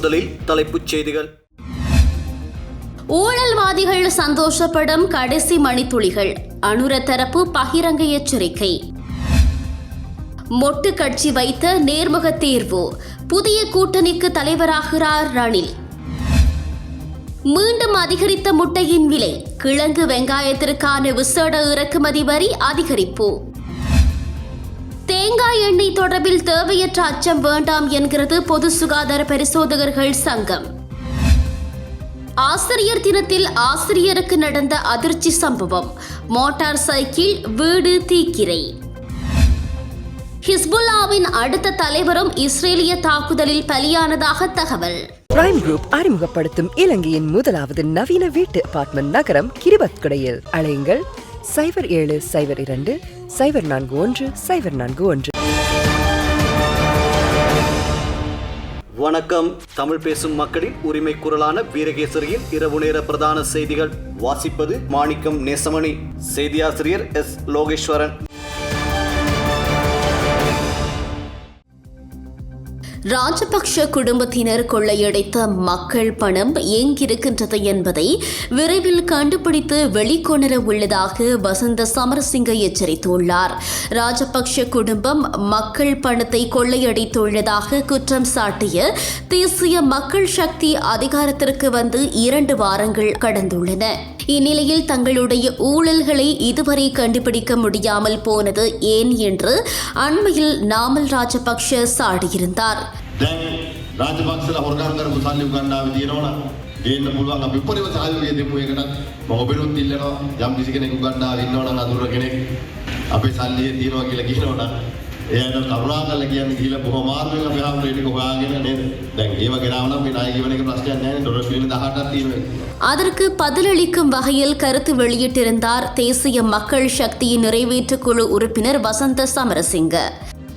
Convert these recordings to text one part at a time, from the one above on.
முதலில் தலைப்புச் செய்திகள். ஊழல்வாதிகள் சந்தோஷப்படும் கடைசி மணித்துளிகள். அனுர தரப்பு பகிரங்க எச்சரிக்கை. மொட்டு கட்சி வைத்த நேர்முக தேர்வு. புதிய கூட்டணிக்கு தலைவராகிறார் ரணில். மீண்டும் அதிகரித்த முட்டையின் விலை. கிழங்கு வெங்காயத்திற்கான விசேட இறக்குமதி வரி அதிகரிப்பு. தேங்காய் எண்ணெய் தொடர்பில் தேவையற்ற அச்சம் வேண்டாம் என்கிறது பொது சுகாதார பரிசோதகர்கள் சங்கம். ஆசிரியர் தினத்தில் ஆசிரியருக்கு நடந்த அதிர்ச்சி சம்பவம். மோட்டார் சைக்கிள் வீடு தீக்கிரை. ஹிஸ்புல்லாவின் அடுத்த தலைவரும் இஸ்ரேலிய தாக்குதலில் பலியானதாக தகவல். பிரைம் குரூப் அறிமுகப்படுத்தும் இலங்கையின் முதலாவது நவீன வீட்டு அபார்ட்மெண்ட் நகரம் கிரிபத்குடையில். அழையுங்கள் சைபர் ஏழு சைபர் இரண்டு சைபர் நான்கு ஒன்று சைபர் நான்கு ஒன்று. வணக்கம். தமிழ் பேசும் மக்களின் உரிமை குரலான வீரகேசரியில் இரவு நேர பிரதான செய்திகள். வாசிப்பது மாணிக்கம் நேசமணி. செய்தியாசிரியர் எஸ் லோகேஸ்வரன். ராஜபக்ஷ குடும்பத்தினர் கொள்ளையடைத்த மக்கள் பணம் எங்கிருக்கின்றது என்பதை விரைவில் கண்டுபிடித்து வெளிக்கொணர உள்ளதாக வசந்த சமரசிங்க எச்சரித்துள்ளார். ராஜபக்ஷ குடும்பம் மக்கள் பணத்தை கொள்ளையடித்துள்ளதாக குற்றம் சாட்டிய தேசிய மக்கள் சக்தி அதிகாரத்திற்கு வந்து இரண்டு வாரங்கள் கடந்துள்ளன. இந்நிலையில் தங்களுடைய ஊழல்களை இதுவரை கண்டுபிடிக்க முடியாமல் போனது ஏன் என்று அண்மையில் நாமல் ராஜபக்ஷ சாடியிருந்தார். දැන් රාජපක්ෂලා හොරකම් කරපු සල්ලි උගන්නාවේ තියෙනවනම් ගේන්න පුළුවන් අපි උපරිම සහයෝගය දෙමු ඒකටත් මම ඔබෙනුත් ඉල්ලනවා යම් කිසි කෙනෙක් උගන්නාවේ ඉන්නවනම් අඳුර කෙනෙක් අපේ සල්ලිය තියෙනවා කියලා කියනවනම් එයාට කරුණාකරලා කියන්න ගිහිල්ලා බොහොම මාර්ගයෙන් අපි හැමෝම ටික හොයාගෙන නේද දැන් ඒව ගෙනාවනම් මේ ණය ගෙවන එක ප්‍රශ්නයක් නැහැ නේ ඩොලර් බිලියන 18ක් තියෙනවා அதற்கு பதிலளிக்கும் வகையில் கருத்து வெளியிட்டிருந்தார் தேசிய மக்கள் சக்தியின் நிறைவேற்றுக் குழு உறுப்பினர் வசந்த சமரசிங்க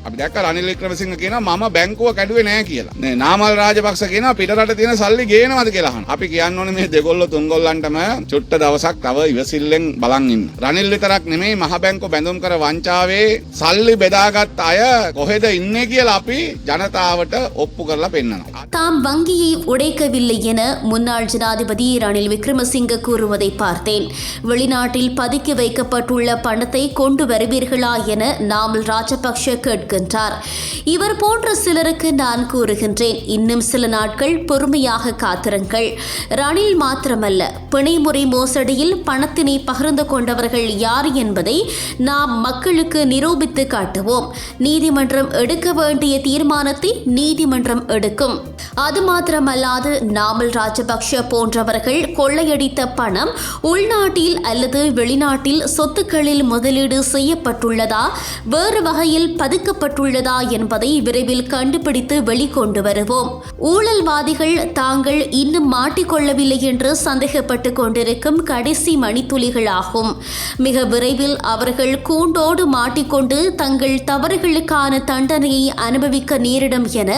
අපි දැක්ක රනිල් වික්‍රමසිංහ කියනවා මම බැංකුව කැඩුවේ නෑ කියලා. නේ නාමල් රාජපක්ෂ කියනවා පිටරට තියෙන සල්ලි ගේනවද කියලා අහනවා. අපි කියන්න ඕනේ මේ දෙගොල්ලෝ තුන්ගොල්ලන්ටම චුට්ට දවසක් තව ඉවසිල්ලෙන් බලන් ඉන්න. රනිල් විතරක් නෙමෙයි මහ බැංකුව බැඳුම් කර වංචාවේ සල්ලි බෙදාගත් අය කොහෙද ඉන්නේ කියලා අපි ජනතාවට ඔප්පු කරලා පෙන්නනවා. தாம் வங்கியை உடைக்கவில்லை என முன்னாள் ஜனாதிபதி ரணில் விக்ரமசிங்க கூறுவதை பார்த்தேன் வெளிநாட்டில் பதுக்கி வைக்கப்பட்டுள்ள பணத்தை கொண்டு வருவீர்களா என நாமல் ராஜபக்ஷ வருகின்றார். இவர் போன்ற சிலருக்கு நான் கூறுகின்றேன். இன்னும் சில நாட்கள் பொறுமையாக காத்திருங்கள். ரணில் மாத்திரமல்ல பிணைமுறை மோசடியில் பணத்தினை பகிர்ந்து கொண்டவர்கள் யார் என்பதை நாம் மக்களுக்கு நிரூபித்து காட்டுவோம். நீதிமன்றம் எடுக்க வேண்டிய தீர்மானத்தை நீதிமன்றம் எடுக்கும். அது மாத்திரமல்லாது நாமல் ராஜபக்ஷ போன்றவர்கள் கொள்ளையடித்த பணம் உள்நாட்டில் அல்லது வெளிநாட்டில் சொத்துக்களில் முதலீடு செய்யப்பட்டுள்ளதா? வேறு வகையில் பதுக்கப்பட்டுள்ளதா என்பதை விரைவில் கண்டுபிடித்து வெளிக்கொண்டு வருவோம் ஊழல்வாதிகள் தாங்கள் இன்னும் மாட்டிக்கொள்ளவில்லை என்று சந்தேகப்பட்டு கொண்டிருக்கும் கடைசி மணித்துளிகளாகும் மிக விரைவில் அவர்கள் கூண்டோடு மாட்டிக்கொண்டு தங்கள் தவறுகளுக்கான தண்டனையை அனுபவிக்க நேரிடும் என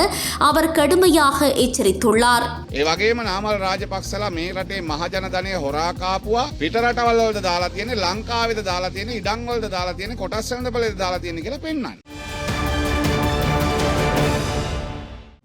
அவர் கடுமையாக எச்சரித்துள்ளார் ඒ වගේම නාමල් රාජපක්ෂලා මේ රටේ මහජනධනය හොරාකාපුවා පිටරටවල් වලට දාලා තියෙන ලංකාවෙද දාලා තියෙන ඉඩම් වලට දාලා තියෙන කොටස් වෙනද බලද දාලා තියෙන කියලා පෙන්වන්න.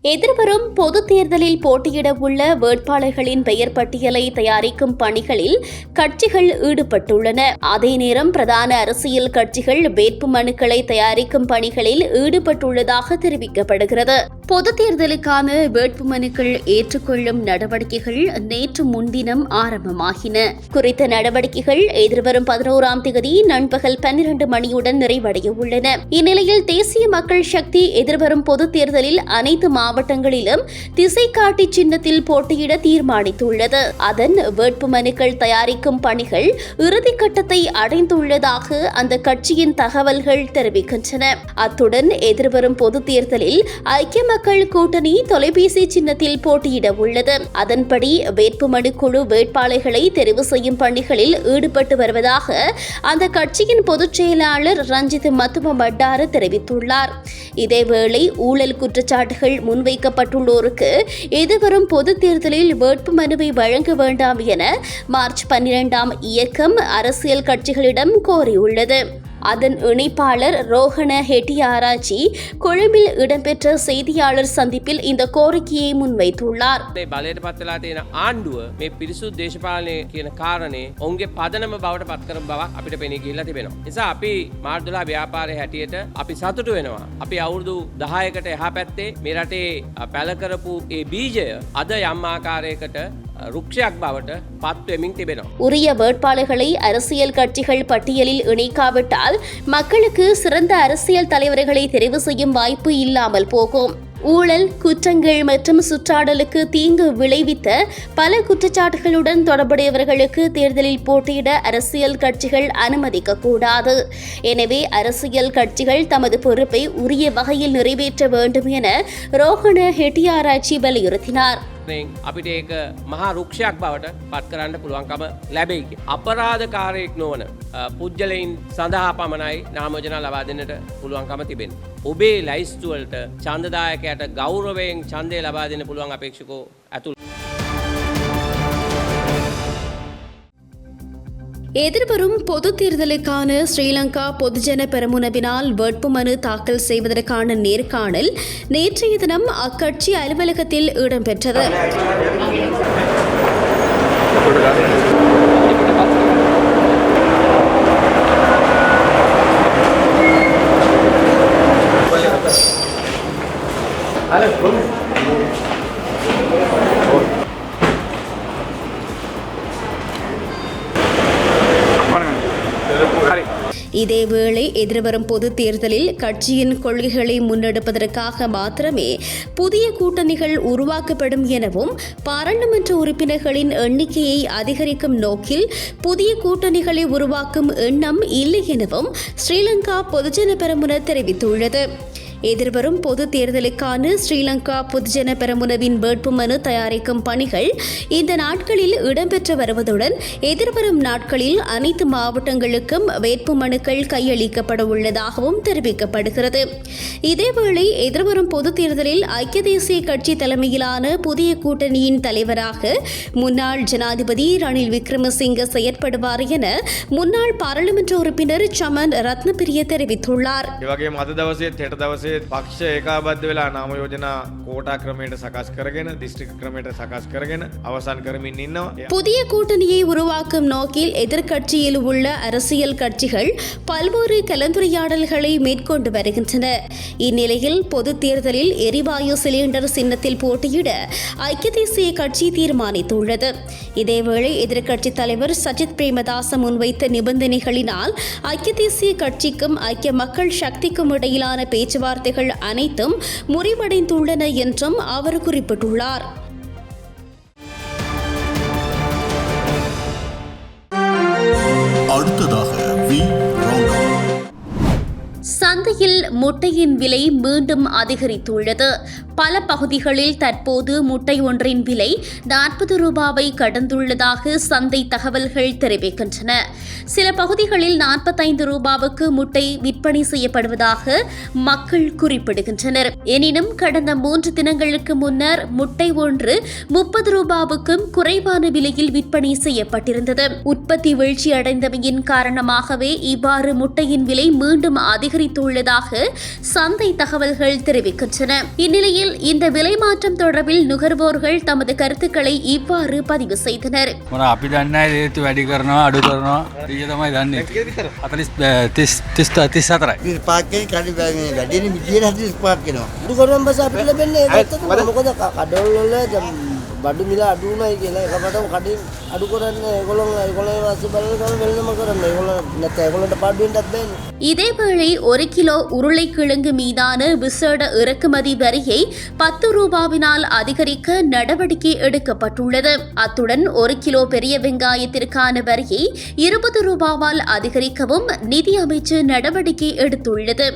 எதிர்வரும் பொது தேர்தலில் போட்டியிட உள்ள வேட்பாளர்களின் பெயர் பட்டியலை தயாரிக்கும் பணிகளில் கட்சிகள் ஈடுபட்டுள்ளன. அதே நேரம் பிரதான அரசியல் கட்சிகள் வேட்பு மனுக்களை தயாரிக்கும் பணிகளில் ஈடுபட்டுள்ளதாக தெரிவிக்கப்படுகிறது. பொது தேர்தலுக்கான வேட்பு மனுக்கள் ஏற்றுக்கொள்ளும் நடவடிக்கைகள் நேற்று முன்தினம் ஆரம்பமாகின. குறித்த நடவடிக்கைகள் எதிர்வரும் பதினோராம் தேதி நண்பகல் பன்னிரண்டு மணியுடன் நிறைவடைய உள்ளன. இந்நிலையில் தேசிய மக்கள் சக்தி எதிர்வரும் பொது தேர்தலில் அனைத்து மாவட்டங்களிலும் திசை காட்டி சின்னத்தில் போட்டியிட தீர்மானித்துள்ளது. அதன் வேட்புமனுக்கள் தயாரிக்கும் பணிகள் இறுதிக்கட்டத்தை அடைந்துள்ளதாக அந்த கட்சியின் தகவல்கள் தெரிவிக்கின்றன. அத்துடன் எதிர்வரும் பொது தேர்தலில் ஐக்கிய மக்கள் கூட்டணி தொலைபேசி சின்னத்தில் போட்டியிட உள்ளது. அதன்படி வேட்புமனு குழு வேட்பாளர்களை தெரிவு செய்யும் பணிகளில் ஈடுபட்டு வருவதாக அந்த கட்சியின் பொதுச் செயலாளர் ரஞ்சித் மத்தும பட்டார தெரிவித்துள்ளார். இதேவேளை ஊழல் குற்றச்சாட்டுகள் முன்வைக்கப்பட்டுள்ளோருக்கு எதிர்வரும் பொது தேர்தலில் வேட்பு மனுவை வழங்க வேண்டாம் என மார்ச் பன்னிரெண்டாம் இயக்கம் அரசியல் கட்சிகளிடம் கோரியுள்ளது. அதன் இணைப்பாளர் ரோஹண ஹெட்டியாராச்சி கொழும்பில் இடம்பெற்ற செய்தியாளர் சந்திப்பில் இந்த கோரிக்கையை முன்வைத்துள்ளார் මේ බලයට පත්වෙලා තියෙන ආණ්ඩුව මේ පිරිසුත් දේශපාලනය කියන කාරණය ඔවුන්ගේ පදනම බවට පත්කර බවක් අපිට පෙනී ගිල්ලා තිබෙනවා. නිසා අපි මාර්දුලා ව්‍යාපාරය හැටියට අපි සතුටු වෙනවා. අපි අවුරුදු දහයකට එහා පැත්තේ මේ රටේ පැලකරපු ඒ බීජය අද යම් ආකාරයකට உரிய வேட்பாளர்களை அரசியல் கட்சிகள் பட்டியலில் இணைக்காவிட்டால் மக்களுக்கு சிறந்த அரசியல் தலைவர்களை தெரிவு செய்யும் வாய்ப்பு இல்லாமல் போகும். ஊழல் குற்றங்கள் மற்றும் சுற்றாடலுக்கு தீங்கு விளைவித்த பல குற்றச்சாட்டுகளுடன் தொடர்புடையவர்களுக்கு தேர்தலில் போட்டியிட அரசியல் கட்சிகள் அனுமதிக்க கூடாது எனவே அரசியல் கட்சிகள் தமது பொறுப்பை உரிய வகையில் நிறைவேற்ற வேண்டும் என ரோஹண ஹெட்டியாராய்ச்சி வலியுறுத்தினார். ෙන් අපිට ඒක මහා රුක්ෂයක් බවට පත් කරන්න පුළුවන්කම ලැබෙයි. අපරාධකාරයෙක් නොවන අ, පුද්ගලයින් සඳහා පමණයි නාමෝජන ලබා දෙන්නට පුළුවන්කම තිබෙන. ඔබේ ලයිස්තුවලට චන්දදායකයට ගෞරවයෙන් චන්දය ලබා දෙන්න පුළුවන් අපේක්ෂකෝ ඇතුළ. எதிர்வரும் பொது தேர்தலுக்கான ஸ்ரீலங்கா பொதுஜன பெரமுனவினால் வேட்புமனு தாக்கல் செய்வதற்கான நேர்காணல் நேற்றைய தினம் அக்கட்சி அலுவலகத்தில் இடம்பெற்றது. இதேவேளை எதிர்வரும் பொது தேர்தலில் கட்சியின் கொள்கைகளை முன்னெடுப்பதற்காக மாத்திரமே புதிய கூட்டணிகள் உருவாக்கப்படும் எனவும் பாராளுமன்ற உறுப்பினர்களின் எண்ணிக்கையை அதிகரிக்கும் நோக்கில் புதிய கூட்டணிகளை உருவாக்கும் எண்ணம் இல்லை எனவும் ஸ்ரீலங்கா பொதுஜன பெரமுன தெரிவித்துள்ளது. எதிர்வரும் பொது தேர்தலுக்கான ஸ்ரீலங்கா பொதுஜன பெரமுனவின் வேட்புமனு தயாரிக்கும் பணிகள் இந்த நாட்களில் இடம்பெற்று வருவதுடன் எதிர்வரும் நாட்களில் அனைத்து மாவட்டங்களுக்கும் வேட்புமனுக்கள் கையளிக்கப்பட உள்ளதாகவும் தெரிவிக்கப்படுகிறது. இதேவேளை எதிர்வரும் பொது தேர்தலில் ஐக்கிய தேசிய கட்சி தலைமையிலான புதிய கூட்டணியின் தலைவராக முன்னாள் ஜனாதிபதி ரணில் விக்ரமசிங்க செயற்படுவார் என முன்னாள் பாராளுமன்ற உறுப்பினர் சமன் ரத்னபிரிய தெரிவித்துள்ளார். இவ்வகையும் அது தவசே தேட்ட தவசே දවසේ පක්ෂ ඒකාබද්ධ වෙලා නාම යෝජනා කෝටා ක්‍රමයට සකස් කරගෙන දිස්ත්‍රික ක්‍රමයට සකස් කරගෙන අවසන් කරමින් ඉන්නවා. புதிய கூட்டணியை உருவாக்கும் நோக்கில் எதிர்க்கட்சியில் உள்ள அரசியல் கட்சிகள் பல்வேறு கலந்துரையாடல்களை மேற்கொண்டு வருகின்றன இந்நிலையில் பொது தேர்தலில் எரிவாயு சிலிண்டர் சின்னத்தில் போட்டியிட ஐக்கிய தேசிய கட்சி தீர்மானித்துள்ளது இதேவேளை எதிர்க்கட்சித் தலைவர் சஜித் பிரேமதாச முன்வைத்த நிபந்தனைகளினால் ஐக்கிய தேசிய கட்சிக்கும் ஐக்கிய மக்கள் சக்திக்கும் இடையிலான பேச்சுவார்த்தைகள் அனைத்தும் முறிவடைந்துள்ளன என்றும் அவர் குறிப்பிட்டுள்ளார். அடுத்ததாக வி சந்தையில் முட்டையின் விலை மீண்டும் அதிகரித்துள்ளது. பல பகுதிகளில் தற்போது முட்டை ஒன்றின் விலை நாற்பது ரூபாவை கடந்துள்ளதாக சந்தை தகவல்கள் தெரிவிக்கின்றன. சில பகுதிகளில் நாற்பத்தைந்து ரூபாவுக்கு முட்டை விற்பனை செய்யப்படுவதாக மக்கள் குறிப்பிடுகின்றனர். எனினும் கடந்த மூன்று தினங்களுக்கு முன்னர் முட்டை ஒன்று முப்பது ரூபாவுக்கும் குறைவான விலையில் விற்பனை செய்யப்பட்டிருந்தது. உற்பத்தி வீழ்ச்சி அடைந்தமையின் காரணமாகவே இவ்வாறு முட்டையின் விலை மீண்டும் அதிகரித்து அதிகரித்துள்ளதாக சந்தை தகவல்கள் தெரிவிக்கின்றன இந்நிலையில் இந்த விலை மாற்றம் தொடர்பில் நுகர்வோர்கள் தமது கருத்துக்களை இவ்வாறு பதிவு செய்தனர் මොන අපි දන්න ඒතු වැඩි කරනවා අඩු කරනවා ඊය තමයි දන්නේ අතලිස් තිස් තිස්ත තිස් අතරයි පාකෙන් කඩි වැඩින විදියට හදි ස්පාක් කෙනවා දුකරම් බස අපිට ලැබෙන්නේ ඒකත් මොකද කඩවල් වල දැන් බඩු මිල අඩු උනායි කියලා එකපටම කඩින් අඩු කරන්න ඒගොල්ලෝ ඒගොල්ලෝ වාසි බලන වෙනම කරන්න ඒගොල්ලෝ නැත්නම් ඒගොල්ලන්ට පාඩු වෙන්නත් බෑනේ இதேவேளை ஒரு கிலோ உருளைக்கிழங்கு மீதான விசேட இறக்குமதி வரியை பத்து ரூபாவினால் அதிகரிக்க நடவடிக்கை எடுக்கப்பட்டுள்ளது. அத்துடன் ஒரு கிலோ பெரிய வெங்காயத்திற்கான வரியை இருபது ரூபாவால் அதிகரிக்கவும் நிதி அமைச்சு நடவடிக்கை எடுத்துள்ளது.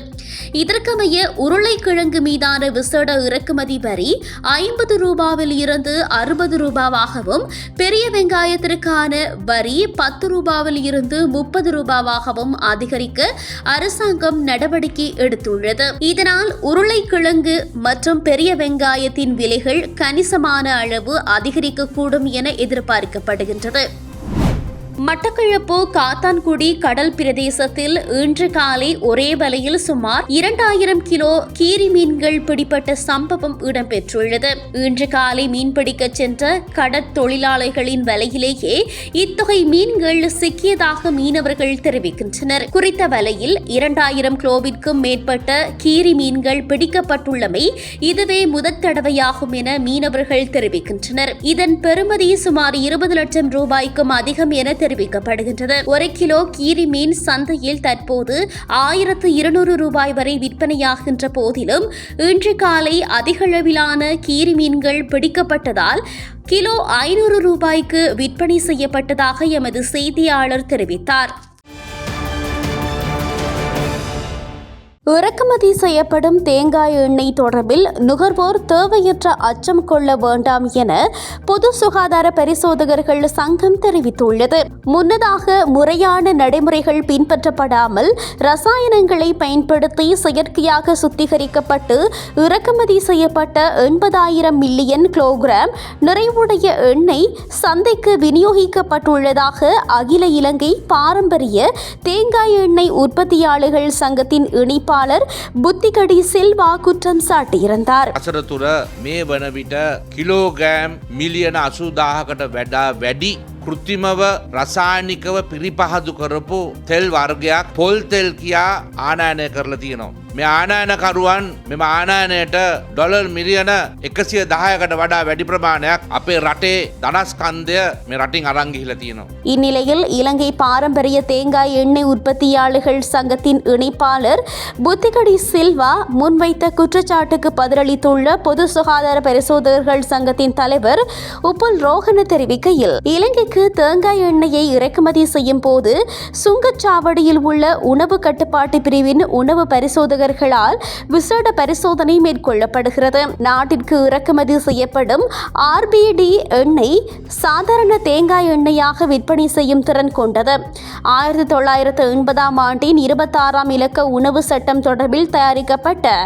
இதற்கமைய உருளைக்கிழங்கு மீதான விசேட இறக்குமதி வரி ஐம்பது ரூபாவில் இருந்து அறுபது ரூபாவாகவும் பெரிய வெங்காயத்திற்கான வரி பத்து ரூபாவில் இருந்து முப்பது ரூபாவாகவும் அதிகரிக்க அரசாங்கம் நடவடிக்கை எடுத்துள்ளது. இதனால் உருளைக்கிழங்கு மற்றும் பெரிய வெங்காயத்தின் விலைகள் கணிசமான அளவு அதிகரிக்கக்கூடும் என எதிர்பார்க்கப்படுகின்றது. மட்டக்களப்பு காத்தான்குடி கடல் பிரதேசத்தில் இன்று காலை ஒரே வலையில் சுமார் இரண்டாயிரம் கிலோ கீரி மீன்கள் பிடிப்பட்ட சம்பவம் இடம்பெற்றுள்ளது. இன்று காலை மீன்பிடிக்க சென்ற கடற்தொழிலாளர்களின் வலையிலேயே இத்தொகை மீன்கள் சிக்கியதாக மீனவர்கள் தெரிவிக்கின்றனர். குறித்த வலையில் இரண்டாயிரம் கிலோவிற்கும் மேற்பட்ட கீரி மீன்கள் பிடிக்கப்பட்டுள்ளமை இதுவே முதற் தடவையாகும் என மீனவர்கள் தெரிவிக்கின்றனர். இதன் பெறுமதி சுமார் இருபது லட்சம் ரூபாய்க்கும் அதிகம் என தெரிவிக்கப்படுகின்றது. ஒரு கிலோ கீரி மீன் சந்தையில் தற்போது ஆயிரத்து இருநூறு ரூபாய் வரை விற்பனையாகின்ற போதிலும் இன்று காலை அதிகளவிலான கீரி மீன்கள் பிடிக்கப்பட்டதால் கிலோ ஐநூறு ரூபாய்க்கு விற்பனை செய்யப்பட்டதாக எமது செய்தியாளர் தெரிவித்தார். இறக்குமதி செய்யப்படும் தேங்காய் எண்ணெய் தொடர்பில் நுகர்வோர் தேவையற்ற அச்சம் கொள்ள வேண்டாம் என பொது சுகாதார பரிசோதகர்கள் சங்கம் தெரிவித்துள்ளது. முன்னதாக முறையான நடைமுறைகள் பின்பற்றப்படாமல் ரசாயனங்களை பயன்படுத்தி செயற்கையாக சுத்திகரிக்கப்பட்டு இறக்குமதி செய்யப்பட்ட எண்பதாயிரம் மில்லியன் கிலோகிராம் நிறைவுடைய எண்ணெய் சந்தைக்கு விநியோகிக்கப்பட்டுள்ளதாக அகில இலங்கை பாரம்பரிய தேங்காய் எண்ணெய் உற்பத்தியாளர்கள் சங்கத்தின் இணைப்பாளர் புத்திகடி சில்வா குற்றம் சாட்டியிருந்தார் අසර තුර මේ වන විට කිලෝගෑම් මිලියන අසූදාහකට වැඩා වැඩි කෘත්තිමව රසායනිකව පිරිපහදු කරපු තෙල් වර්ගයක් පොල් තෙල් කියා ආනායනය කරලා තියෙනවා. මේ ආනායනකරුවන් මෙම ආනායනයට ඩොලර් මිලියන එකසිය දහයකට වඩා වැඩි ප්‍රමාණයක් අපේ රටේ දනස්කන්දය මේ රටින් අරංගිහිල තියෙනවා. இந்நிலையில் இலங்கை பாரம்பரிய தேங்காய் எண்ணெய் உற்பத்தியாளர்கள் சங்கத்தின் இணைப்பாளர் புத்திகடி சில்வா முன்வைத்த குற்றச்சாட்டுக்கு பதிலளித்துள்ள பொது சுகாதார பரிசோதகர்கள் சங்கத்தின் தலைவர் உப்புல் ரோஹன தெரிவிக்கையில் இலங்கைக்கு தேங்காய் எண்ணெயை இறக்குமதி செய்யும் போது சுங்கச்சாவடியில் உள்ள உணவு கட்டுப்பாட்டு பிரிவின் உணவு பரிசோதகர்களால் விசேட பரிசோதனை மேற்கொள்ளப்படுகிறது. நாட்டிற்கு இறக்குமதி செய்யப்படும் ஆர்பிடி எண்ணெய் சாதாரண தேங்காய் எண்ணெயாக விற்பனை செய்யும் திறன் கொண்டது. ஆயிரத்தி தொள்ளாயிரத்து எண்பதாம் ஆண்டின் இருபத்தாறாம் இலக்க உணவு சட்டம் தொடர்பில் தயாரிக்கப்பட்ட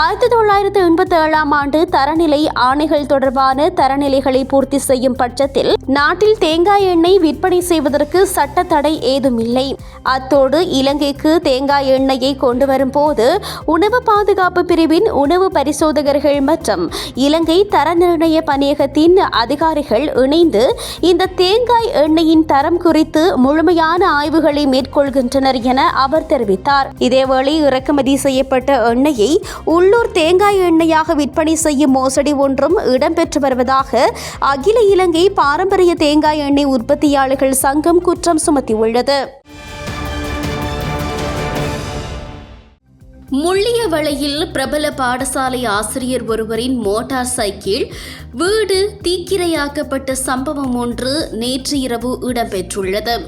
ஆயிரத்தி தொள்ளாயிரத்து எண்பத்தி ஏழாம் ஆண்டு தரநிலை ஆணைகள் தொடர்பான தரநிலைகளை பூர்த்தி செய்யும் பட்சத்தில் நாட்டில் தேங்காய் எண்ணெய் விற்பனை செய்வதற்கு சட்ட தடை ஏதும் இல்லை அத்தோடு இலங்கைக்கு தேங்காய் எண்ணெயை கொண்டு வரும்போது உணவு பாதுகாப்பு பிரிவின் உணவு பரிசோதகர்கள் மற்றும் இலங்கை தர நிர்ணய பணியகத்தின் அதிகாரிகள் இணைந்து இந்த தேங்காய் எண்ணெயின் தரம் குறித்து முழுமையான ஆய்வுகளை மேற்கொள்கின்றனர் என அவர் தெரிவித்தார். இதேவேளை இறக்குமதி செய்யப்பட்ட எண்ணெயை உள்ளூர் தேங்காய் எண்ணெயாக விற்பனை செய்யும் மோசடி ஒன்றும் இடம்பெற்று வருவதாக அகில இலங்கை பாரம்பரிய தேங்காய் எண்ணெய் உற்பத்தியாளர்கள் சங்கம் குற்றம் சுமத்தியுள்ளது. முள்ளியவளையில் பிரபல பாடசாலை ஆசிரியர் ஒருவரின் மோட்டார் சைக்கிள் வீடு தீக்கிரையாக்கப்பட்ட சம்பவம் ஒன்று நேற்று இரவு இடம்பெற்றுள்ளது.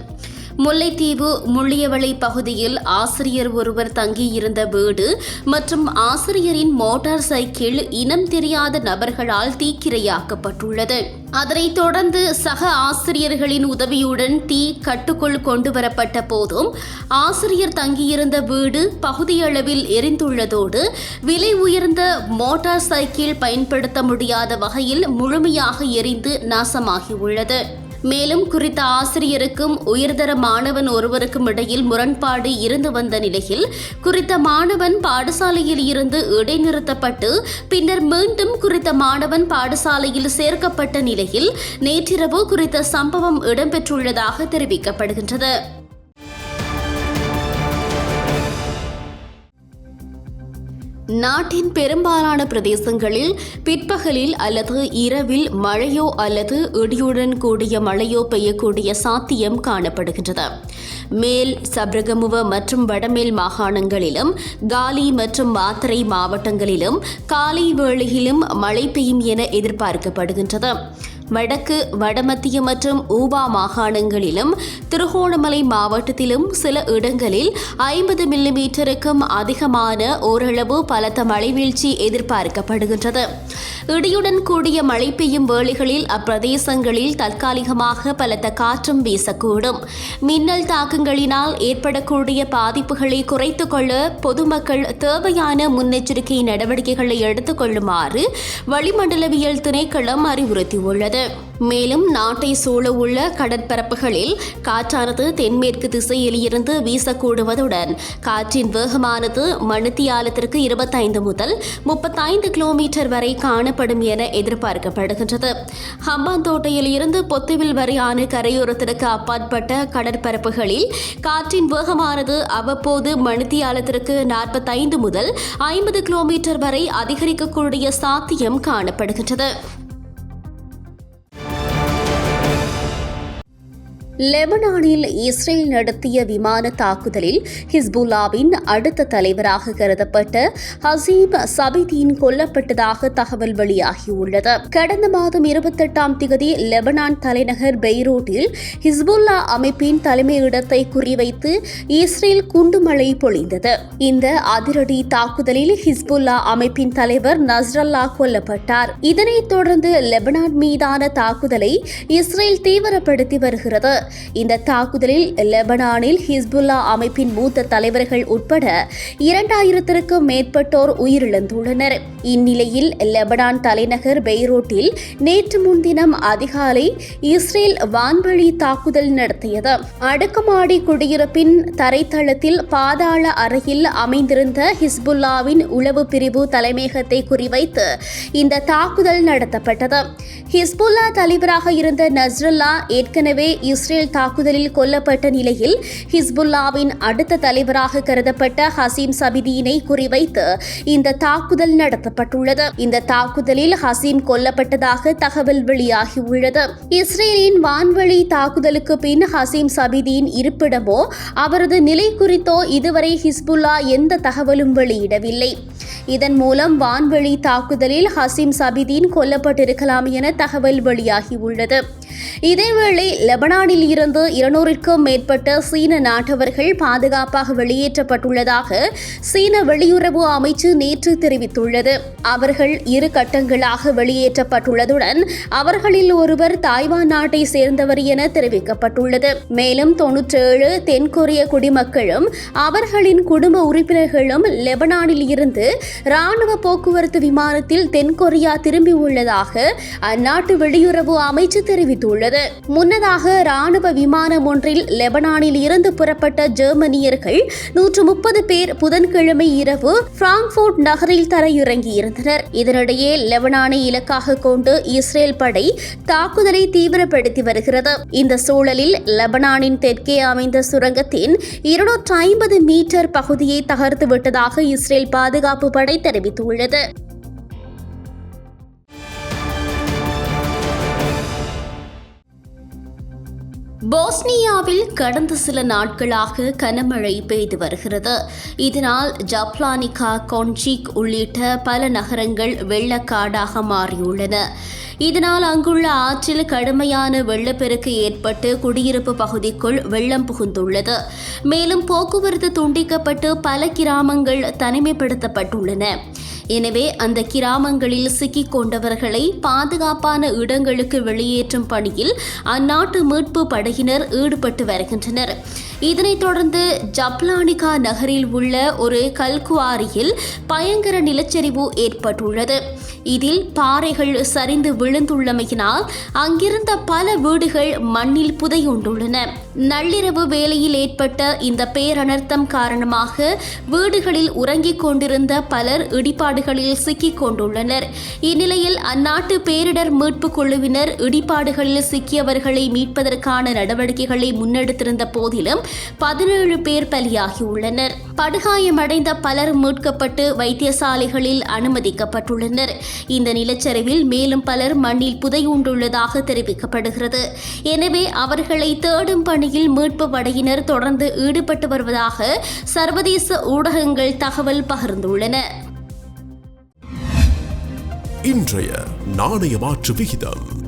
முல்லைத்தீவு முள்ளியவளை பகுதியில் ஆசிரியர் ஒருவர் தங்கியிருந்த வீடு மற்றும் ஆசிரியரின் மோட்டார் சைக்கிள் இனம் தெரியாத நபர்களால் தீக்கிரையாக்கப்பட்டுள்ளது. அதனைத் தொடர்ந்து சக ஆசிரியர்களின் உதவியுடன் தீ கட்டுக்குள் கொண்டு வரப்பட்ட போதும் ஆசிரியர் தங்கியிருந்த வீடு பகுதியளவில் எரிந்துள்ளதோடு விலை உயர்ந்த மோட்டார் சைக்கிள் பயன்படுத்த முடியாத வகையில் முழுமையாக எரிந்து நாசமாகியுள்ளது. மேலும் குறித்த ஆசிரியருக்கும் உயர்தர மாணவன் ஒருவருக்கும் இடையில் முரண்பாடு இருந்து வந்த நிலையில் குறித்த மாணவன் பாடசாலையில் இருந்து இடைநிறுத்தப்பட்டு பின்னர் மீண்டும் குறித்த மாணவன் பாடசாலையில் சேர்க்கப்பட்ட நிலையில் நேற்றிரவு குறித்த சம்பவம் இடம்பெற்றுள்ளதாக தெரிவிக்கப்படுகின்றது. நாட்டின் பெரும்பாலான பிரதேசங்களில் பிற்பகலில் அல்லது இரவில் மழையோ அல்லது இடியுடன் கூடிய மழையோ பெய்யக்கூடிய சாத்தியம் காணப்படுகின்றது. மேல் சப்ரகமுவ மற்றும் வடமேல் மாகாணங்களிலும் காலி மற்றும் மாத்தரை மாவட்டங்களிலும் காலை வேளையிலும் மழை பெய்யும் என எதிர்பார்க்கப்படுகின்றது. வடக்கு வடமத்திய மற்றும் ஊபா மாகாணங்களிலும் திருகோணமலை மாவட்டத்திலும் சில இடங்களில் ஐம்பது மில்லிமீட்டருக்கும் அதிகமான ஓரளவு பலத்த மழைவீழ்ச்சி எதிர்பார்க்கப்படுகின்றது. இடியுடன் கூடிய மழை பெய்யும் வேளைகளில் அப்பிரதேசங்களில் தற்காலிகமாக பலத்த காற்றும் வீசக்கூடும். மின்னல் தாக்கங்களினால் ஏற்படக்கூடிய பாதிப்புகளை குறைத்துக் கொள்ள பொதுமக்கள் தேவையான முன்னெச்சரிக்கை நடவடிக்கைகளை எடுத்துக் கொள்ளுமாறு வளிமண்டலவியல் திணைக்களம் அறிவுறுத்தியுள்ளது. மேலும் நாட்டை சூழ உள்ள கடற்பரப்புகளில் காற்றானது தென்மேற்கு திசையில் இருந்து வீசக்கூடுவதுடன் காற்றின் வேகமானது மணித்தியாலத்திற்கு இருபத்தைந்து முதல் முப்பத்தைந்து கிலோமீட்டர் வரை காணப்படும் என எதிர்பார்க்கப்படுகின்றது. ஹம்பாந்தோட்டையில் இருந்து பொத்துவில் வரையான கரையோரத்திற்கு அப்பாற்பட்ட கடற்பரப்புகளில் காற்றின் வேகமானது அவ்வப்போது மணித்தியாலத்திற்கு நாற்பத்தைந்து முதல் ஐம்பது கிலோமீட்டர் வரை அதிகரிக்கக்கூடிய சாத்தியம் காணப்படுகின்றது. லெபனானில் இஸ்ரேல் நடத்திய விமான தாக்குதலில் ஹிஸ்புல்லாவின் அடுத்த தலைவராக கருதப்பட்ட ஹசீம் சபிதீன் கொல்லப்பட்டதாக தகவல் வெளியாகியுள்ளது. கடந்த மாதம் இருபத்தெட்டாம் திகதி லெபனான் தலைநகர் பெய்ரூட்டில் ஹிஸ்புல்லா அமைப்பின் தலைமையிடத்தை குறிவைத்து இஸ்ரேல் குண்டுமழை பொழிந்தது. இந்த அதிரடி தாக்குதலில் ஹிஸ்புல்லா அமைப்பின் தலைவர் நஸ்ரல்லா கொல்லப்பட்டார். இதனைத் தொடர்ந்து லெபனான் மீதான தாக்குதலை இஸ்ரேல் தீவிரப்படுத்தி வருகிறது. இந்த தாக்குதலில் லெபனானில் ஹிஸ்புல்லா அமைப்பின் மூத்த தலைவர்கள் உட்பட இரண்டாயிரத்திற்கும் மேற்பட்டோர் உயிரிழந்துள்ளனர். இந்நிலையில் லெபனான் தலைநகர் பெய்ரூட்டில் நேற்று முன்தினம் அதிகாலை இஸ்ரேல் வான்வழி தாக்குதல் நடத்தியது. அடுக்குமாடி குடியிருப்பின் தரைத்தளத்தில் பாதாள அறையில் அமைந்திருந்த ஹிஸ்புல்லாவின் உளவு பிரிவு தலைமையகத்தை குறிவைத்து இந்த தாக்குதல் நடத்தப்பட்டது. ஹிஸ்புல்லா தலைவராக இருந்த நஸ்ரல்லா ஏற்கனவே இஸ்ரேல் இஸ்ரேல் தாக்குதலில் கொல்லப்பட்ட நிலையில் ஹிஸ்புல்லாவின் அடுத்த தலைவராக கருதப்பட்ட ஹசீம் சபிதீனை குறிவைத்து இந்த தாக்குதல் நடத்தப்பட்டுள்ளது. இந்த தாக்குதலில் ஹசீம் கொல்லப்பட்டதாக தகவல் வெளியாகியுள்ளது இஸ்ரேலின் வான்வழி தாக்குதலுக்கு பின் ஹசீம் சபிதீன் இருப்பிடமோ அவரது நிலை குறித்தோ இதுவரை ஹிஸ்புல்லா எந்த தகவலும் வெளியிடவில்லை. இதன் மூலம் வான்வழி தாக்குதலில் ஹசீம் சபிதீன் கொல்லப்பட்டிருக்கலாம் என தகவல் வெளியாகியுள்ளது இதேவேளை லெபனானில் இருந்து இருநூறுக்கும் மேற்பட்ட சீன நாட்டவர்கள் பாதுகாப்பாக வெளியேற்றப்பட்டுள்ளதாக சீன வெளியுறவு அமைச்சு நேற்று தெரிவித்துள்ளது. அவர்கள் இரு கட்டங்களாக வெளியேற்றப்பட்டுள்ளதுடன் அவர்களில் ஒருவர் தாய்வான் நாட்டை சேர்ந்தவர் என தெரிவிக்கப்பட்டுள்ளது. மேலும் தொன்னூற்றேழு தென்கொரிய குடிமக்களும் அவர்களின் குடும்ப உறுப்பினர்களும் லெபனானில் இருந்து ராணுவ போக்குவரத்து விமானத்தில் தென்கொரியா திரும்பியுள்ளதாக அந்நாட்டு வெளியுறவு அமைச்சு தெரிவித்துள்ளது. முன்னதாக ராணுவ விமானம் ஒன்றில் லெபனானில் இருந்து புறப்பட்ட ஜெர்மனியர்கள் நூற்று முப்பது பேர் புதன்கிழமை இரவு பிராங்க்போர்ட் நகரில் தரையிறங்கியிருந்தனர். இதனிடையே லெபனானை இலக்காக கொண்டு இஸ்ரேல் படை தாக்குதலை தீவிரப்படுத்தி வருகிறது. இந்த சூழலில் லெபனானின் தெற்கே அமைந்த சுரங்கத்தின் இருநூற்று ஐம்பது மீட்டர் பகுதியை தகர்த்து விட்டதாக இஸ்ரேல் பாதுகாப்பு படை தெரிவித்துள்ளது. போஸ்னியாவில் கடந்த சில நாட்களாக கனமழை பெய்து வருகிறது. இதனால் ஜப்லானிகா கொன்ஜிக் உள்ளிட்ட பல நகரங்கள் வெள்ளக்காடாக மாறியுள்ளன. இதனால் அங்குள்ள ஆற்றில் கடுமையான வெள்ளப்பெருக்கு ஏற்பட்டு குடியிருப்பு பகுதிக்குள் வெள்ளம் புகுந்துள்ளது. மேலும் போக்குவரத்து துண்டிக்கப்பட்டு பல கிராமங்கள் தனிமைப்படுத்தப்பட்டுள்ளன. எனவே அந்த கிராமங்களில் சிக்கிக் கொண்டவர்களை பாதுகாப்பான இடங்களுக்கு வெளியேற்றும் பணியில் அந்நாட்டு மீட்பு படையினர் ஈடுபட்டு வருகின்றனர். இதனைத் தொடர்ந்து ஜப்லானிகா நகரில் உள்ள ஒரு கல்குவாரியில் பயங்கர நிலச்சரிவு ஏற்பட்டுள்ளது. இதில் பாறைகள் சரிந்து விழுந்துள்ளமையினால் அங்கிருந்த பல வீடுகள் மண்ணில் புதையுண்டுள்ளன. நள்ளிரவு வேளையில் ஏற்பட்ட இந்த பேரனர்த்தம் காரணமாக வீடுகளில் உறங்கிக் கொண்டிருந்த பலர் இடிபாடுகளில் சிக்கிக் கொண்டுள்ளனர். இந்நிலையில் அந்நாட்டு பேரிடர் மீட்புக் குழுவினர் இடிபாடுகளில் சிக்கியவர்களை மீட்பதற்கான நடவடிக்கைகளை முன்னெடுத்திருந்த போதிலும் பதினேழு பேர் பலியாகியுள்ளனர். படுகாயமடைந்த பலர் மீட்கப்பட்டு வைத்தியசாலைகளில் அனுமதிக்கப்பட்டுள்ளனர். இந்த நிலச்சரிவில் மேலும் பலர் மண்ணில் புதையுண்டுள்ளதாக தெரிவிக்கப்படுகிறது. எனவே அவர்களை தேடும் பணி பணியில் மீட்பு படையினர் தொடர்ந்து ஈடுபட்டு வருவதாக சர்வதேச ஊடகங்கள் தகவல் பகிர்ந்துள்ளன. இன்றைய நாணய மாற்று விகிதம்.